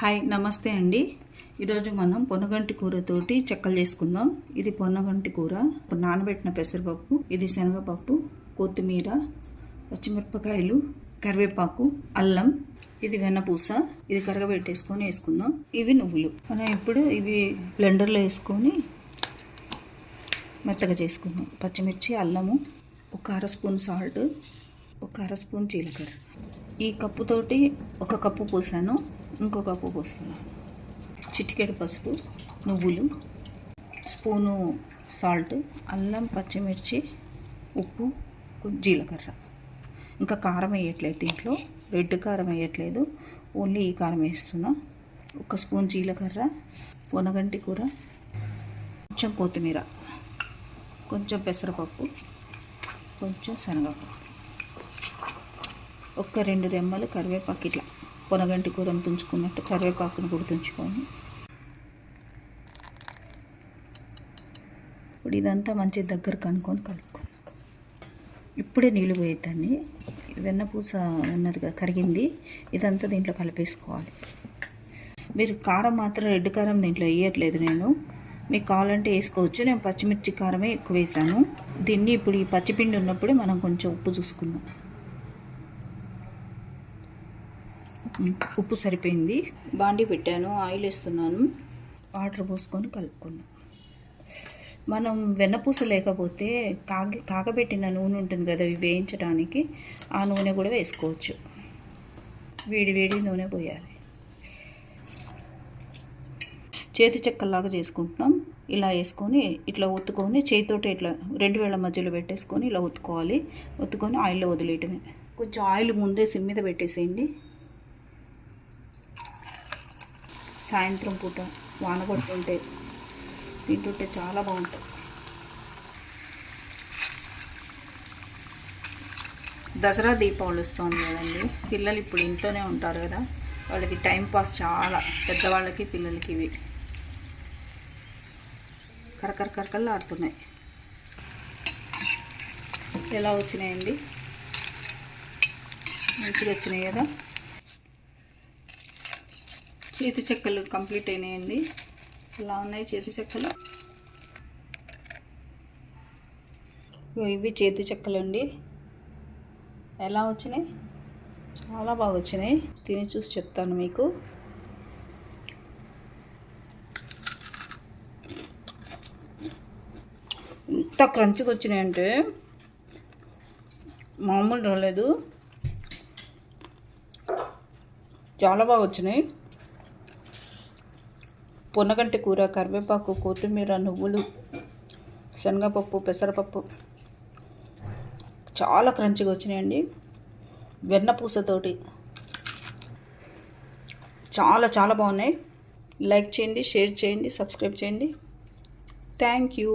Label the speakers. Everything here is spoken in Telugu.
Speaker 1: హాయ్ నమస్తే అండి. ఈరోజు మనం పొనగంటి కూరతోటి చెక్కలు చేసుకుందాం. ఇది పొనగంటి కూర. నానబెట్టిన పెసరపప్పు ఇది శనగపప్పు కొత్తిమీర పచ్చిమిరపకాయలు కరివేపాకు అల్లం ఇది వెన్నపూస. ఇది కరగబెట్టేసుకొని వేసుకుందాం. ఇవి నువ్వులు. మనం ఇప్పుడు ఇవి బ్లెండర్లో వేసుకొని మెత్తగా చేసుకుందాం. పచ్చిమిర్చి అల్లము ఒక అర స్పూన్ సాల్ట్ ఒక అర స్పూన్ జీలకర్ర. ఈ కప్పుతోటి ఒక కప్పు పోసాను. ఇంకో కప్పు పోస్తున్నాను చిటికెడు పసుపు నువ్వులు స్పూను సాల్ట్ అల్లం పచ్చిమిర్చి ఉప్పు జీలకర్ర. ఇంకా కారం వేయట్లేదు దీంట్లో. రెడ్ కారం వేయట్లేదు. ఓన్లీ ఈ కారం వేస్తున్నా. ఒక స్పూన్ జీలకర్ర వనగంటి కూర కొంచెం కొత్తిమీర కొంచెం పెసరపప్పు కొంచెం శనగపప్పు. ఒక్క రెండు రెమ్మలు కరివేపాకు ఇట్లా. పొనగంటి కూరను తుంచుకున్నట్టు కరివేపాకును కూడా తుంచుకొని. ఇప్పుడు ఇదంతా మంచి దగ్గర కనుక్కొని కలుపుకుందాం. ఇప్పుడే నీళ్ళు పోయేద్దండి. వెన్నపూస ఉన్నదిగా కరిగింది. ఇదంతా దీంట్లో కలిపేసుకోవాలి. మీరు కారం మాత్రం రెడ్ కారం దీంట్లో వేయట్లేదు నేను. మీకు కావాలంటే వేసుకోవచ్చు. నేను పచ్చిమిర్చి కారమే ఎక్కువ వేసాను. దీన్ని ఇప్పుడు ఈ పచ్చిపిండి ఉన్నప్పుడే మనం కొంచెం ఉప్పు చూసుకుందాం. ఉప్పు సరిపోయింది. బాండి పెట్టాను ఆయిల్ వేస్తున్నాను. వాటర్ పోసుకొని కలుపుకుందాం. మనం వెన్నపూస లేకపోతే కాగి కాగబెట్టిన నూనె ఉంటుంది కదా ఇవి వేయించడానికి ఆ నూనె కూడా వేసుకోవచ్చు. వేడి వేడి నూనె పోయాలి. చేతి చెక్కలాగా చేసుకుంటున్నాం. ఇలా వేసుకొని ఇట్లా ఒత్తుకొని చేతితోటి ఇట్లా రెండు వేల మధ్యలో పెట్టేసుకొని ఇలా ఒత్తుకోవాలి. ఒత్తుకొని ఆయిల్లో వదిలేయటమే. కొంచెం ఆయిల్ ముందే సిమ్ మీద పెట్టేసేయండి. సాయంత్రం పూట వాన కొడుతుంటే తింటుంటే చాలా బాగుంటుంది. దసరా దీపావళి వస్తుంది కదండి. పిల్లలు ఇప్పుడు ఇంట్లోనే ఉంటారు కదా. వాళ్ళకి టైం పాస్ చాలా. పెద్దవాళ్ళకి పిల్లలకి ఇవి. కరకర కరకల్లా ఆడుతున్నాయి. ఎలా వచ్చినాయండి? మంచిగా వచ్చినాయి కదా? చేతి చెక్కలు కంప్లీట్ అయినాయండి. ఇలా ఉన్నాయి చేతి చెక్కలు. ఇవి చేతి చెక్కలు అండి ఎలా వచ్చినాయి? చాలా బాగా వచ్చినాయి. తిని చూసి చెప్తాను మీకు. ఇంత క్రంచిగా వచ్చినాయంటే మామూలు రాలేదు. చాలా బాగా వచ్చినాయి. పొన్నగంటి కూర కరివేపాకు కొత్తిమీర నువ్వులు శనగపప్పు పెసరపప్పు. చాలా క్రంచిగా వచ్చినాయండి. వెన్నపూసతోటి చాలా చాలా బాగున్నాయి. లైక్ చేయండి షేర్ చేయండి సబ్స్క్రైబ్ చేయండి. Thank you.